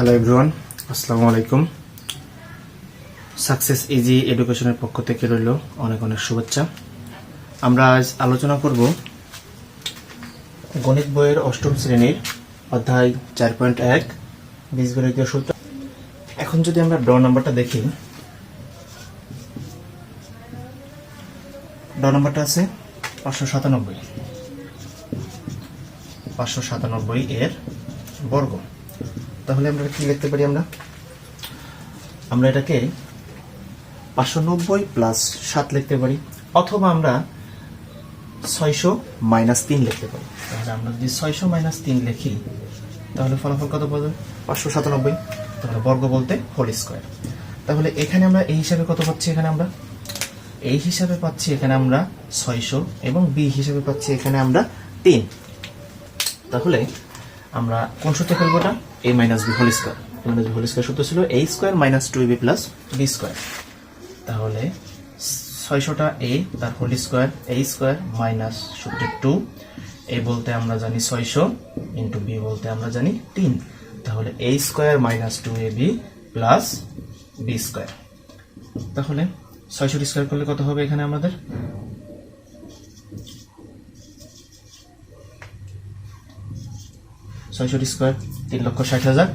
Hello everyone আসসালামু আলাইকুম success easy এডুকেশনের পক্ষ থেকে রইল অনেক অনেক শুভেচ্ছা। আমরা আজ আলোচনা করব গণিত বইয়ের অষ্টম শ্রেণির অধ্যায় চার পয়েন্ট এক বীজগণিতীয় সূত্র। এখন যদি আমরা ড নাম্বারটা দেখি ড নাম্বারটা আছে পাঁচশো সাতানব্বই। পাঁচশো সাতানব্বই এর বর্গ। তাহলে আমরা কি লিখতে পারি আমরা? আমরা এটাকে পাঁচশো নব্বই প্লাস সাত লিখতে পারি, অথবা আমরা ছয়শো মাইনাস তিন লিখতে পারি। তাহলে আমরা যদি ছয়শো মাইনাস তিন লিখি, তাহলে ফলাফল কত পাবো? পাঁচশো সাতানব্বই। তাহলে বর্গ বলতে হোল স্কোয়ার তাহলে এখানে আমরা এই হিসাবে কত পাচ্ছি এখানে আমরা? এই হিসাবে পাচ্ছি এখানে আমরা ছয়শো এবং বি হিসাবে পাচ্ছি এখানে আমরা তিন। তাহলে আমরা কোন সূত্রে ফেলব এটা? A minus B whole square A minus B whole square সূত্র ছিল A square minus two B plus B square তাহলে ছয়শোটা এ তার whole square A square minus সূত্রে টু এ বলতে আমরা জানি ছয়শো ইন্টু বি বলতে আমরা জানি তিন। তাহলে A square minus two A B plus B square তাহলে ছয়শো স্কোয়ার করলে কত হবে এখানে আমাদের? ছয়শো স্কোয়ার, তিন লক্ষ ষাট হাজার,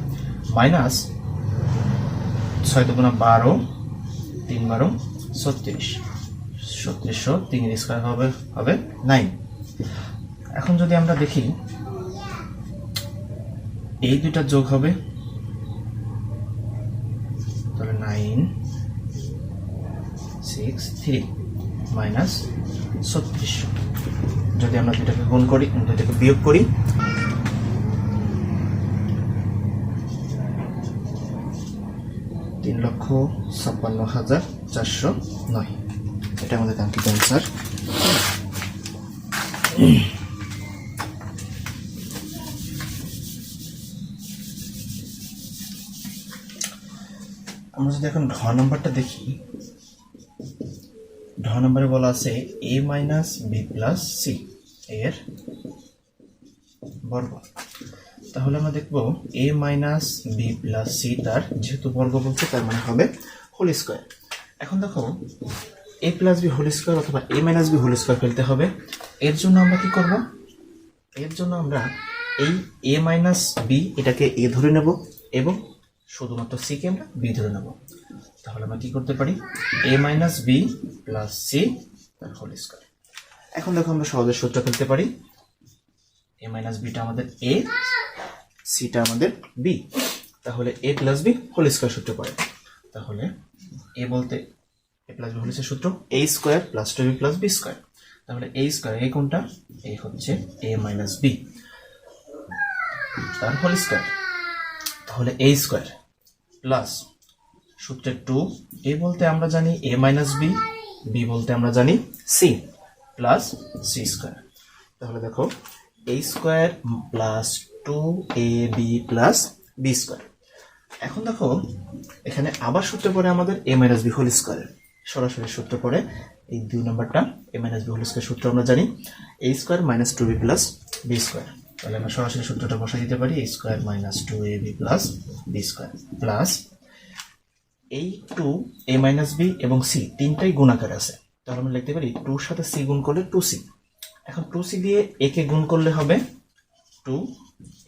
মাইনাস ছয় দুগুণা বারো, তিন বারো, ছত্রিশ। ছত্রিশশো তিন স্কোয়ার হবে হবে নাইন এখন যদি আমরা দেখি, এই দুইটা যোগ হবে, তাহলে নাইন সিক্স থ্রি মাইনাস ছত্রিশশো। যদি আমরা দুইটাকে গুণ করি, দুইটাকে বিয়োগ করি তিন লক্ষ ছাপ্পান্ন হাজার চারশো নয়। এটা আমাদের কাঙ্ক্ষিত অ্যান্সার আমরা যদি এখন ঢ নাম্বারটা দেখি, ঢ নাম্বারে বলা আছে A minus B plus C এর বর্গ তাহলে আমরা দেখব A minus B plus C তার যেহেতু বর্গ বলছে, তার মানে হবে হোল স্কোয়ার এখন দেখো A plus B whole square অথবা A minus B whole square ফেলতে হবে। এর জন্য আমরা কি করব? এর জন্য আমরা এই এ মাইনাস বি এটাকে এ ধরে নেব এবং শুধুমাত্র সিকে আমরা বি ধরে নেব। তাহলে আমরা কি করতে পারি? A minus B plus C তার হোল স্কোয়ার এখন দেখো আমরা সহজে সূত্র ফেলতে পারি। এ মাইনাস বিটা আমাদের এ সিটা আমাদের বি তাহলে A plus B whole square সূত্র পড়ে। তাহলে এ বলতে A plus B whole square সূত্র A square plus two B plus B square তাহলে এ স্কোয়ার এই কোনটা? এ হচ্ছে এ মাইনাস বি তার হোল স্কোয়ার তাহলে এ স্কোয়ার প্লাস সূত্রে টু এ বলতে আমরা জানি এ মাইনাস বি বি বলতে আমরা জানি সি প্লাস সি স্কোয়ার তাহলে দেখো A square plus two A B plus B square এখন দেখো, এখানে আবার সূত্র পড়ে আমাদের এ মাইনাস বি হোল স্কোয়ারের সরাসরি সূত্র পড়ে এই দুই নম্বরটা A minus B whole square সূত্র আমরা জানি। A square minus two B plus B square তাহলে আমরা সরাসরি সূত্রটা বসাই দিতে পারি A square minus two A B plus B square plus এই টু এ মাইনাস বি এবং সি তিনটাই গুণাকার আছে। তাহলে আমরা লিখতে পারি টুর সাথে সি গুণ করলে টু সি এখন টু সি দিয়ে একে গুণ করলে হবে টু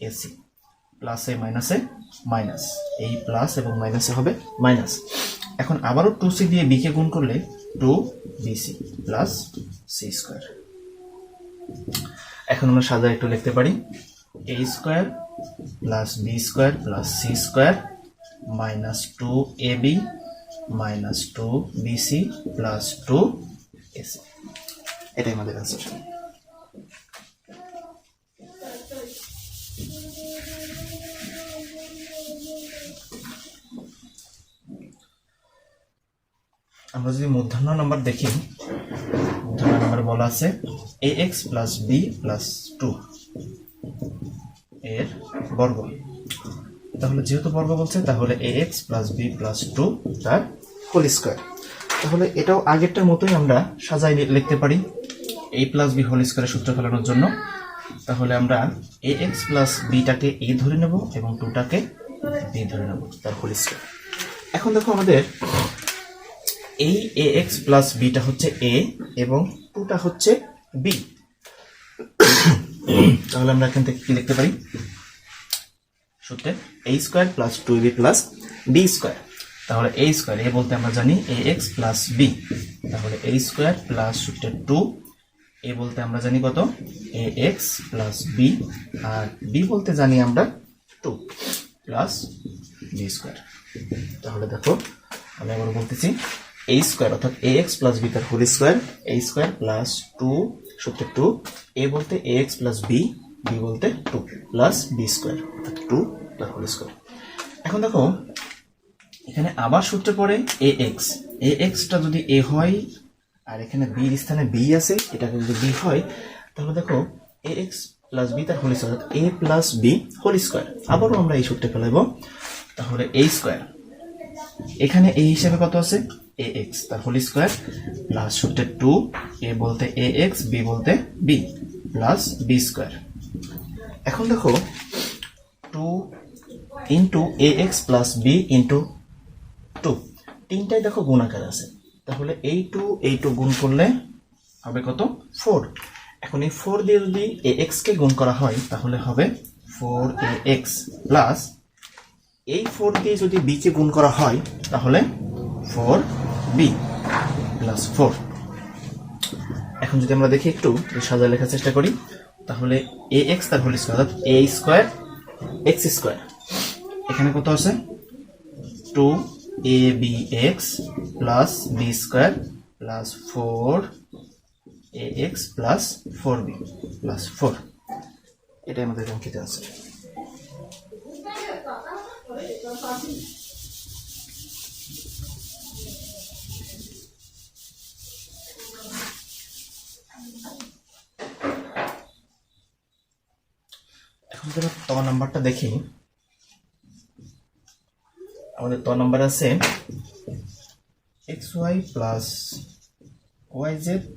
এসি প্লাসে মাইনাসে মাইনাস এই প্লাস এবং মাইনাসে হবে মাইনাস এখন আবারও টু সি দিয়ে বিকে গুণ করলে two BC plus C square এখন আমরা সাজা একটু লিখতে পারি A square plus B square plus C square minus two A B minus two BC plus two AC এটাই আমাদের অ্যান্সার আমরা যদি মূর্ধন্য নাম্বার দেখি মূর্ধন্য নাম্বার বলা আছে A X plus B plus two এর বর্গ। তাহলে যেহেতু বর্গ বলছে, তাহলে A X plus B plus two তার হোল স্কোয়ার তাহলে এটাও আগেরটার মতোই আমরা সাজাই লিখতে পারি এ প্লাস বি হোল স্কোয়ারের সূত্র ফেলানোর জন্য। তাহলে আমরা এ এক্স প্লাস বিটাকে এ ধরে নেব এবং টুটাকে বি ধরে নেব, তার হোল স্কোয়ার এখন দেখো আমাদের এই এ এক্স প্লাস বিটা হচ্ছে এ এবং টুটা হচ্ছে বি তাহলে আমরা এখান থেকে কি লিখতে পারি? সূত্রে A square plus two B plus B square তাহলে এ স্কোয়ার এ বলতে আমরা জানি এ এক্স প্লাস বি তাহলে এ স্কোয়ার প্লাস সূত্রে টু এ বলতে আমরা জানি কত? এ এক্স প্লাস বি আর বি বলতে জানি আমরা টু প্লাস বি স্কোয়ার তাহলে দেখো, আমি আবার বলতেছি এ স্কোয়ার অর্থাৎ এ এক্স প্লাস বি তার whole square A square plus two সূত্রে টু এ বলতে A X plus B B বলতে টু প্লাস বি স্কোয়ার অর্থাৎ টু তার হোল স্কোয়ার এখন দেখো, এখানে আবার সূত্রে পড়ে এ এক্স এ এক্সটা যদি এ হয়, আর এখানে বির স্থানে বি আছে, এটাকে যদি বি হয়, তাহলে দেখো এ এক্স প্লাস বি তার whole square A plus B whole square আবারও আমরা এই সূত্রে ফেলাইব তাহলে এ স্কোয়ার এখানে এই হিসাবে কত আছে? এ এক্স তার হোল স্কোয়ার প্লাস সূত্রে টু এ বলতে এ এক্স বি বলতে বি প্লাস বি স্কোয়ার এখন দেখো two into A X plus B into two তিনটাই দেখো গুণাকার আছে। তাহলে এই টু এই টু গুণ করলে হবে কত? ফোর এখন এই ফোর দিয়ে যদি এ এক্স কে গুণ করা হয়, তাহলে হবে ফোর এ এক্স প্লাস এই ফোর দিয়ে যদি বি কে গুণ করা হয়, তাহলে ফোর বি প্লাস ফোর এখন যদি আমরা দেখি একটু সাজা লেখার চেষ্টা করি, তাহলে এ এক্স তার হোল স্কোয়ার অর্থাৎ এ স্কোয়ার এক্স স্কোয়ার এখানে কত আছে? Two A B X plus B square plus four A X plus four B plus four এটাই আমাদের কাঙ্ক্ষিত আছে ত নাম্বারটা দেখি আমাদের ত নাম্বার আছে X Y plus Y Z,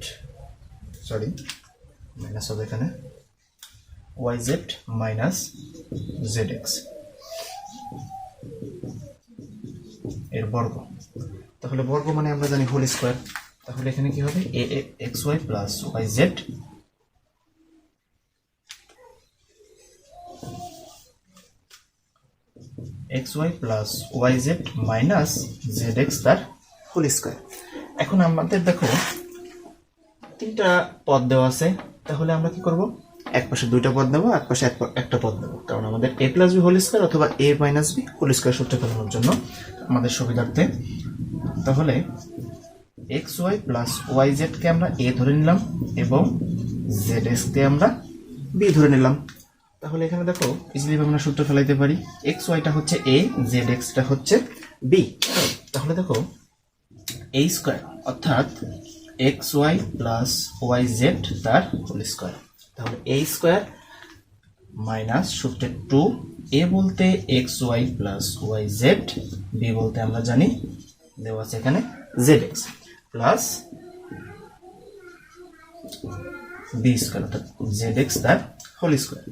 sorry minus হবে এখানে, ওয়াই জেড মাইনাস জেড এক্সের বর্গ। তাহলে বর্গ মানে আমরা জানি হোল স্কোয়ার তাহলে এখানে কি হবে? A X Y plus Y Z X Y plus Y Z minus Z X তার হোল স্কোয়ার এখন আমাদের দেখো, তিনটা পদ দেওয়া আছে, তাহলে আমরা কি করব? এক পাশে দুইটা পদ নেব, এক পাশে একটা পদ নেব। কারণ আমাদের A plus B whole square অথবা A minus B whole square সূত্র ফেলানোর জন্য আমাদের সুবিধার্থে, তাহলে এক্স ওয়াই প্লাস ওয়াই জেডকে আমরা এ ধরে নিলাম এবং জেড এক্সকে আমরা বি ধরে নিলাম। তাহলে এখানে দেখো ইজিলি আমরা সূত্র ফেলাইতে পারি। এক্স ওয়াইটা হচ্ছে এ জেড এক্সটা হচ্ছে বি তাহলে দেখো এ স্কোয়ার অর্থাৎ X Y plus Y Z তার হোল স্কোয়ার তাহলে এ স্কোয়ার মাইনাস সূত্রে টু এ বলতে X Y plus Y Z B বলতে আমরা জানি, দেওয়া আছে এখানে Z X plus B square অর্থাৎ জেড এক্স তার হোল স্কোয়ার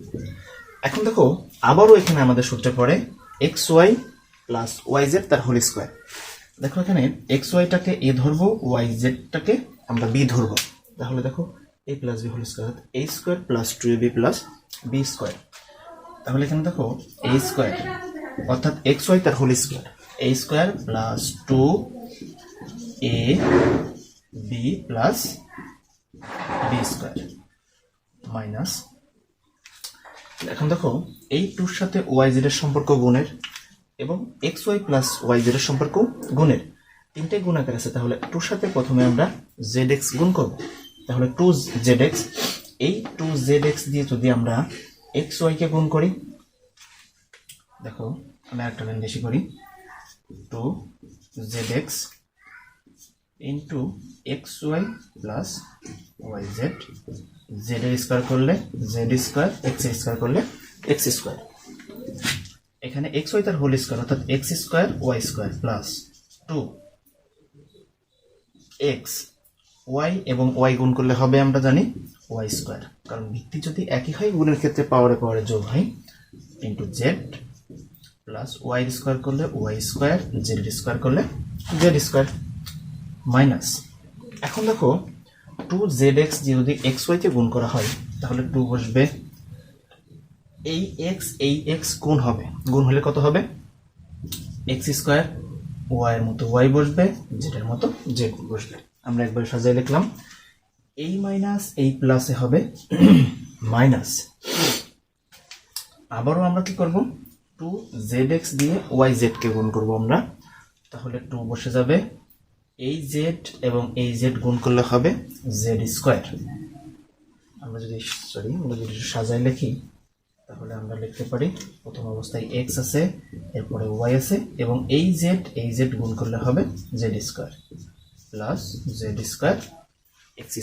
এখন দেখো, আবারও এখানে আমাদের সূত্রে পড়ে X Y plus Y Z তার হোল স্কোয়ার। দেখো এখানে এক্স ওয়াইটাকে এ ধরবো ওয়াই জেডটাকে আমরা বি ধরবো। তাহলে দেখো A plus B whole square A square plus two A B plus B square তাহলে এখানে দেখো এ স্কোয়ার অর্থাৎ এক্স ওয়াই তার whole square A square plus two A B plus B square minus এখন দেখো, এই টুর সাথে ওয়াই জেড এর সম্পর্ক গুণের এবং X Y plus Y Z এর সম্পর্ক গুণের। তিনটে গুণাকার আছে, তাহলে টুর সাথে প্রথমে আমরা জেড এক্স গুণ করব। তাহলে টু জেড এক্স এই টু জেড এক্স দিয়ে যদি আমরা এক্স ওয়াইকে গুণ করি, দেখো, আমি একটা লাইন বেশি করি। Two Z X into X Y plus Y Z Z এর স্কোয়ার করলে জেড স্কোয়ার এক্স স্কোয়ার করলে এক্স স্কোয়ার এখানে এক্স ওয়াই তার হোল স্কোয়ার অর্থাৎ X square Y square plus two X Y এবং ওয়াই গুণ করলে হবে আমরা জানি ওয়াই স্কোয়ার কারণ ভিত্তি যদি একই হয় গুণের ক্ষেত্রে পাওয়ারে পাওয়ারে যোগ হয় into Z plus Y square করলে ওয়াই স্কোয়ার জেড স্কোয়ার করলে জেড স্কোয়ার মাইনাস। এখন দেখো টু জেড এক্স যদি এক্স ওয়াইতে গুণ করা হয়, তাহলে টু বসবে এই এক্স এই এক্স গুণ হবে। গুণ হলে কত হবে? এক্স স্কোয়ার ওয়াই এর মতো ওয়াই বসবে জেডের মতো জেড বসবে। আমরা একবার সাজাই লিখলাম। এই মাইনাস এই প্লাসে হবে মাইনাস আবারও আমরা কি করব? টু জেড এক্স দিয়ে ওয়াই জেডকে গুণ করব আমরা। তাহলে টু বসে যাবে এই জেড এবং এই জেড গুণ করলে হবে জেড স্কোয়ার আমরা যদি সরি আমরা যদি সাজায় লিখি, তাহলে আমরা লিখতে পারি প্রথম অবস্থায় এক্স আছে, এরপরে ওয়াই আছে এবং এই জেড এই জেড গুণ করলে হবে Z square plus Z square X